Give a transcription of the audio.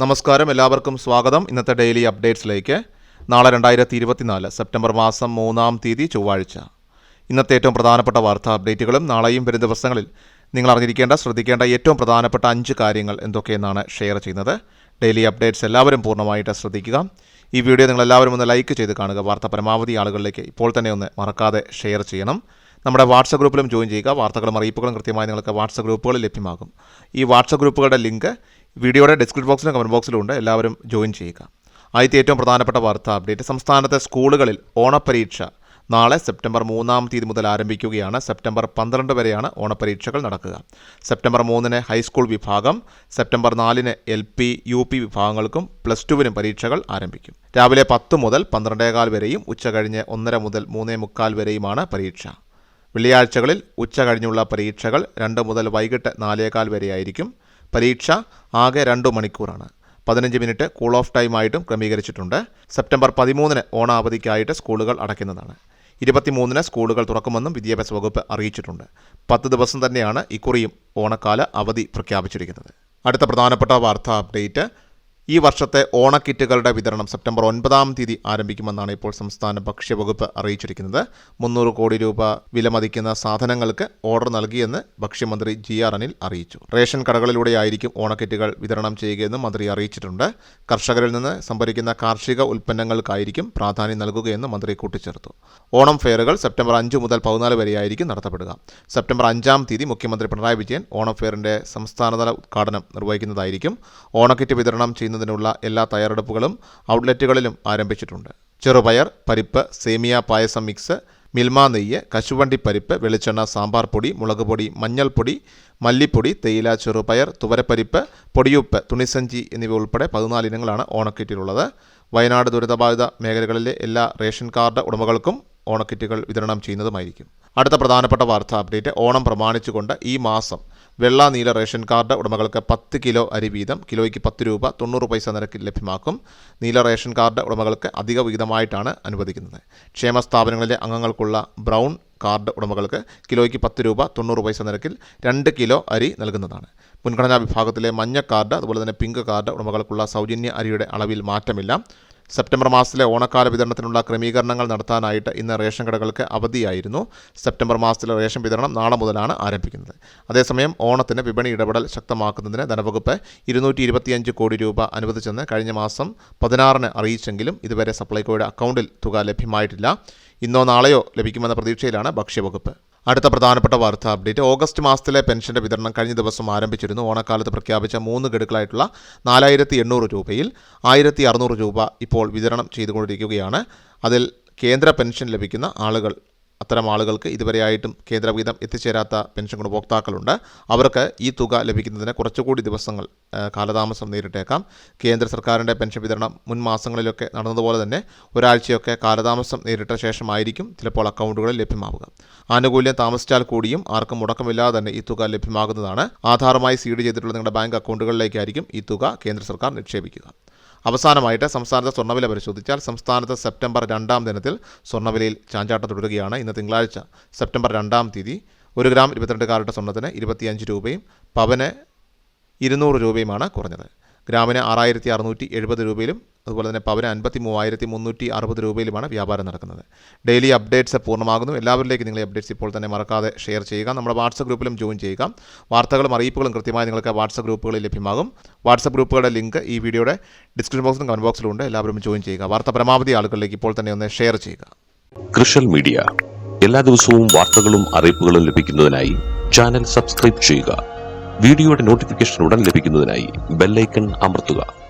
നമസ്കാരം. എല്ലാവർക്കും സ്വാഗതം. ഇന്നത്തെ ഡെയിലി അപ്ഡേറ്റ്സിലേക്ക്. നാളെ രണ്ടായിരത്തി ഇരുപത്തിനാല് സെപ്റ്റംബർ മാസം മൂന്നാം തീയതി ചൊവ്വാഴ്ച. ഇന്നത്തെ ഏറ്റവും പ്രധാനപ്പെട്ട വാർത്താ അപ്ഡേറ്റുകളും നാളെയും വരും ദിവസങ്ങളിൽ നിങ്ങൾ അറിഞ്ഞിരിക്കേണ്ട ശ്രദ്ധിക്കേണ്ട ഏറ്റവും പ്രധാനപ്പെട്ട അഞ്ച് കാര്യങ്ങൾ എന്തൊക്കെയെന്നാണ് ഷെയർ ചെയ്യുന്നത്. ഡെയിലി അപ്ഡേറ്റ്സ് എല്ലാവരും പൂർണമായിട്ട് ശ്രദ്ധിക്കുക. ഈ വീഡിയോ നിങ്ങൾ എല്ലാവരും ഒന്ന് ലൈക്ക് ചെയ്ത് കാണുക. വാർത്ത പരമാവധി ആളുകളിലേക്ക് ഇപ്പോൾ തന്നെ ഒന്ന് മറക്കാതെ ഷെയർ ചെയ്യണം. നമ്മുടെ വാട്സപ്പ് ഗ്രൂപ്പിലും ജോയിൻ ചെയ്യുക. വാർത്തകളും അറിയിപ്പുകളും കൃത്യമായി നിങ്ങൾക്ക് വാട്സപ്പ് ഗ്രൂപ്പുകളിൽ ലഭ്യമാകും. ഈ വാട്സപ്പ് ഗ്രൂപ്പുകളുടെ ലിങ്ക് വീഡിയോയുടെ ഡിസ്ക്രിപ്ഷൻ ബോക്സിലും കമന്റ് ബോക്സിലും ഉണ്ട്. എല്ലാവരും ജോയിൻ ചെയ്യുക. ആദ്യത്തെ ഏറ്റവും പ്രധാനപ്പെട്ട വാർത്താ അപ്ഡേറ്റ് സംസ്ഥാനത്തെ സ്കൂളുകളിൽ ഓണപ്പരീക്ഷ നാളെ സെപ്റ്റംബർ മൂന്നാം തീയതി മുതൽ ആരംഭിക്കുകയാണ്. സെപ്റ്റംബർ പന്ത്രണ്ട് വരെയാണ് ഓണപ്പരീക്ഷകൾ നടക്കുക. സെപ്റ്റംബർ മൂന്നിന് ഹൈസ്കൂൾ വിഭാഗം സെപ്റ്റംബർ നാലിന് എൽ പി യു പി വിഭാഗങ്ങൾക്കും പ്ലസ് ടുവിനും പരീക്ഷകൾ ആരംഭിക്കും. രാവിലെ പത്ത് മുതൽ പന്ത്രണ്ടേകാൽ വരെയും ഉച്ച കഴിഞ്ഞ് ഒന്നര മുതൽ മൂന്നേ മുക്കാൽ വരെയുമാണ് പരീക്ഷ. വെള്ളിയാഴ്ചകളിൽ ഉച്ച കഴിഞ്ഞുള്ള പരീക്ഷകൾ രണ്ട് മുതൽ വൈകിട്ട് നാലേകാൽ വരെയായിരിക്കും. പരീക്ഷ ആകെ രണ്ടു മണിക്കൂറാണ്. പതിനഞ്ച് മിനിറ്റ് കൂൾ ഓഫ് ടൈമായിട്ടും ക്രമീകരിച്ചിട്ടുണ്ട്. സെപ്റ്റംബർ പതിമൂന്നിന് ഓണാവധിക്കായിട്ട് സ്കൂളുകൾ അടയ്ക്കുന്നതാണ്. ഇരുപത്തിമൂന്നിന് സ്കൂളുകൾ തുറക്കുമെന്നും വിദ്യാഭ്യാസ വകുപ്പ് അറിയിച്ചിട്ടുണ്ട്. പത്ത് ദിവസം തന്നെയാണ് ഇക്കുറിയും ഓണക്കാല അവധി പ്രഖ്യാപിച്ചിരിക്കുന്നത്. അടുത്ത പ്രധാനപ്പെട്ട വാർത്താ അപ്ഡേറ്റ് ഈ വർഷത്തെ ഓണക്കിറ്റുകളുടെ വിതരണം സെപ്റ്റംബർ ഒൻപതാം തീയതി ആരംഭിക്കുമെന്നാണ് ഇപ്പോൾ സംസ്ഥാന ഭക്ഷ്യവകുപ്പ് അറിയിച്ചിരിക്കുന്നത്. മുന്നൂറ് കോടി രൂപ വിലമതിക്കുന്ന സാധനങ്ങൾക്ക് ഓർഡർ നൽകിയെന്ന് ഭക്ഷ്യമന്ത്രി ജി ആർ അനിൽ അറിയിച്ചു. റേഷൻ കടകളിലൂടെയായിരിക്കും ഓണക്കിറ്റുകൾ വിതരണം ചെയ്യുകയെന്നും മന്ത്രി അറിയിച്ചിട്ടുണ്ട്. കർഷകരിൽ നിന്ന് സംഭരിക്കുന്ന കാർഷിക ഉൽപ്പന്നങ്ങൾക്കായിരിക്കും പ്രാധാന്യം നൽകുകയെന്ന് മന്ത്രി കൂട്ടിച്ചേർത്തു. ഓണം ഫെയറുകൾ സെപ്റ്റംബർ അഞ്ച് മുതൽ പതിനാല് വരെയായിരിക്കും നടത്തപ്പെടുക. സെപ്റ്റംബർ അഞ്ചാം തീയതി മുഖ്യമന്ത്രി പിണറായി വിജയൻ ഓണം ഫെയറിന്റെ സംസ്ഥാനതല ഉദ്ഘാടനം നിർവഹിക്കുന്നതായിരിക്കും. ഓണക്കിറ്റ് വിതരണം ചെയ്യുന്നതിനുള്ള എല്ലാ തയ്യാറെടുപ്പുകളും ഔട്ട്ലെറ്റുകളിലും ആരംഭിച്ചിട്ടുണ്ട്. ചെറുപയർ പരിപ്പ് സേമിയ പായസം മിക്സ് മിൽമ നെയ്യ് കശുവണ്ടി പരിപ്പ് വെളിച്ചെണ്ണ സാമ്പാർ പൊടി മുളക് പൊടി മഞ്ഞൾപ്പൊടി മല്ലിപ്പൊടി തേയില ചെറുപയർ തുവരപ്പരിപ്പ് പൊടിയുപ്പ് തുണിസഞ്ചി എന്നിവ ഉൾപ്പെടെ പതിനാല് ഇനങ്ങളാണ് ഓണക്കിറ്റിലുള്ളത്. വയനാട് ദുരിതബാധിത മേഖലകളിലെ എല്ലാ റേഷൻ കാർഡ് ഉടമകൾക്കും ഓണക്കിറ്റുകൾ വിതരണം ചെയ്യുന്നതുമായിരിക്കും. അടുത്ത പ്രധാനപ്പെട്ട വാർത്താ അപ്ഡേറ്റ്. ഓണം പ്രമാണിച്ചുകൊണ്ട് ഈ മാസം വെള്ള നീല റേഷൻ കാർഡ് ഉടമകൾക്ക് പത്ത് കിലോ അരി വീതം കിലോയ്ക്ക് പത്ത് രൂപ തൊണ്ണൂറ് പൈസ നിരക്കിൽ ലഭ്യമാക്കും. നീല റേഷൻ കാർഡ് ഉടമകൾക്ക് അധിക വിഹിതമായിട്ടാണ് അനുവദിക്കുന്നത്. ക്ഷേമ സ്ഥാപനങ്ങളിലെ അംഗങ്ങൾക്കുള്ള ബ്രൗൺ കാർഡ് ഉടമകൾക്ക് കിലോയ്ക്ക് പത്ത് രൂപ തൊണ്ണൂറ് പൈസ നിരക്കിൽ രണ്ട് കിലോ അരി നൽകുന്നതാണ്. മുൻഗണനാ വിഭാഗത്തിലെ മഞ്ഞ കാർഡ് അതുപോലെ തന്നെ പിങ്ക് കാർഡ് ഉടമകൾക്കുള്ള സൗജന്യ അരിയുടെ അളവിൽ മാറ്റമില്ല. സെപ്റ്റംബർ മാസത്തിലെ ഓണക്കാല വിതരണത്തിനുള്ള ക്രമീകരണങ്ങൾ നടത്താനായിട്ട് ഇന്ന് റേഷൻ കടകൾക്ക് അവധിയായിരുന്നു. സെപ്റ്റംബർ മാസത്തിലെ റേഷൻ വിതരണം നാളെ മുതലാണ് ആരംഭിക്കുന്നത്. അതേസമയം ഓണത്തിന് വിപണി ഇടപെടൽ ശക്തമാക്കുന്നതിന് ധനവകുപ്പ് ഇരുന്നൂറ്റി ഇരുപത്തിയഞ്ച് കോടി രൂപ അനുവദിച്ചെന്ന് കഴിഞ്ഞ മാസം പതിനാറിന് അറിയിച്ചെങ്കിലും ഇതുവരെ സപ്ലൈകോയുടെ അക്കൗണ്ടിൽ തുക ലഭ്യമായിട്ടില്ല. ഇന്നോ നാളെയോ ലഭിക്കുമെന്ന പ്രതീക്ഷയിലാണ് ഭക്ഷ്യവകുപ്പ്. അടുത്ത പ്രധാനപ്പെട്ട വാർത്താ അപ്ഡേറ്റ്. ഓഗസ്റ്റ് മാസത്തിലെ പെൻഷന്റെ വിതരണം കഴിഞ്ഞ ദിവസം ആരംഭിച്ചിരുന്നു. ഓണക്കാലത്ത് പ്രഖ്യാപിച്ച മൂന്ന് ഗഡുക്കളായിട്ടുള്ള നാലായിരത്തി എണ്ണൂറ് രൂപയിൽ ആയിരത്തി അറുന്നൂറ് രൂപ ഇപ്പോൾ വിതരണം ചെയ്തുകൊണ്ടിരിക്കുകയാണ്. അതിൽ കേന്ദ്ര പെൻഷൻ ലഭിക്കുന്ന ആളുകൾ അത്തരം ആളുകൾക്ക് ഇതുവരെയായിട്ടും കേന്ദ്രവിഹിതം എത്തിച്ചേരാത്ത പെൻഷൻ ഗുണഭോക്താക്കളുണ്ട്. അവർക്ക് ഈ തുക ലഭിക്കുന്നതിന് കുറച്ചുകൂടി ദിവസങ്ങൾ കാലതാമസം നേരിട്ടേക്കാം. കേന്ദ്ര സർക്കാരിന്റെ പെൻഷൻ വിതരണം മുൻ മാസങ്ങളിലൊക്കെ നടന്നതുപോലെ തന്നെ ഒരാഴ്ചയൊക്കെ കാലതാമസം നേരിട്ട ശേഷമായിരിക്കും ചിലപ്പോൾ അക്കൗണ്ടുകളിൽ ലഭ്യമാവുക. ആനുകൂല്യം താമസിച്ചാൽ കൂടിയും ആർക്കും മുടക്കമില്ലാതെ തന്നെ ഈ തുക ലഭ്യമാകുന്നതാണ്. ആധാറുമായി സീഡ് ചെയ്തിട്ടുള്ള നിങ്ങളുടെ ബാങ്ക് അക്കൗണ്ടുകളിലേക്കായിരിക്കും ഈ തുക കേന്ദ്ര സർക്കാർ നിക്ഷേപിക്കുക. അവസാനമായിട്ട് സംസ്ഥാനത്തെ സ്വർണവില പരിശോധിച്ചാൽ സംസ്ഥാനത്ത് സെപ്റ്റംബർ രണ്ടാം ദിനത്തിൽ സ്വർണവിലയിൽ ചാഞ്ചാട്ടം തുടരുകയാണ്. ഇന്ന് തിങ്കളാഴ്ച സെപ്റ്റംബർ രണ്ടാം തീയതി ഒരു ഗ്രാം ഇരുപത്തിരണ്ട് കാരറ്റ് സ്വർണത്തിന് ഇരുപത്തിയഞ്ച് രൂപയും പവന് ഇരുന്നൂറ് രൂപയുമാണ് കുറഞ്ഞത്. ഗ്രാമിന് ആറായിരത്തി അറുന്നൂറ്റി എഴുപത് രൂപയിലും അതുപോലെ തന്നെ പവന് അൻപത്തി മൂവായിരത്തി മുന്നൂറ്റി അറുപത് രൂപയിലുമാണ് വ്യാപാരം നടക്കുന്നത്. ഡെയിലി അപ്ഡേറ്റ്സ് പൂർണമാകുന്നു. എല്ലാവരിലേക്കും നിങ്ങൾ അപ്ഡേറ്റ്സ് ഇപ്പോൾ തന്നെ മറക്കാതെ ഷെയർ ചെയ്യുക. നമ്മുടെ വാട്സപ്പ് ഗ്രൂപ്പിലും ജോയിൻ ചെയ്യുക. വാർത്തകളും അറിയിപ്പുകളും കൃത്യമായി നിങ്ങൾക്ക് വാട്സപ്പ് ഗ്രൂപ്പുകളിൽ ലഭ്യമാകും. വാട്സപ്പ് ഗ്രൂപ്പുകളുടെ ലിങ്ക് ഈ വീഡിയോയുടെ ഡിസ്ക്രിപ്ഷൻ ബോക്സിലും കമന്റ് ബോക്സിലും ഉണ്ട്. എല്ലാവരും ജോയിൻ ചെയ്യുക. വാർത്ത പരമാവധി ആളുകളിലേക്ക് ഇപ്പോൾ തന്നെ ഒന്ന് ഷെയർ ചെയ്യുക. കൃഷൽ മീഡിയ എല്ലാ ദിവസവും വാർത്തകളും അറിയിപ്പുകളും ലഭിക്കുന്നതിനായി ചാനൽ സബ്സ്ക്രൈബ് ചെയ്യുക. വീഡിയോയുടെ നോട്ടിഫിക്കേഷൻ ഉടൻ ലഭിക്കുന്നതിനായി ബെല്ലൈക്കൺ അമർത്തുക.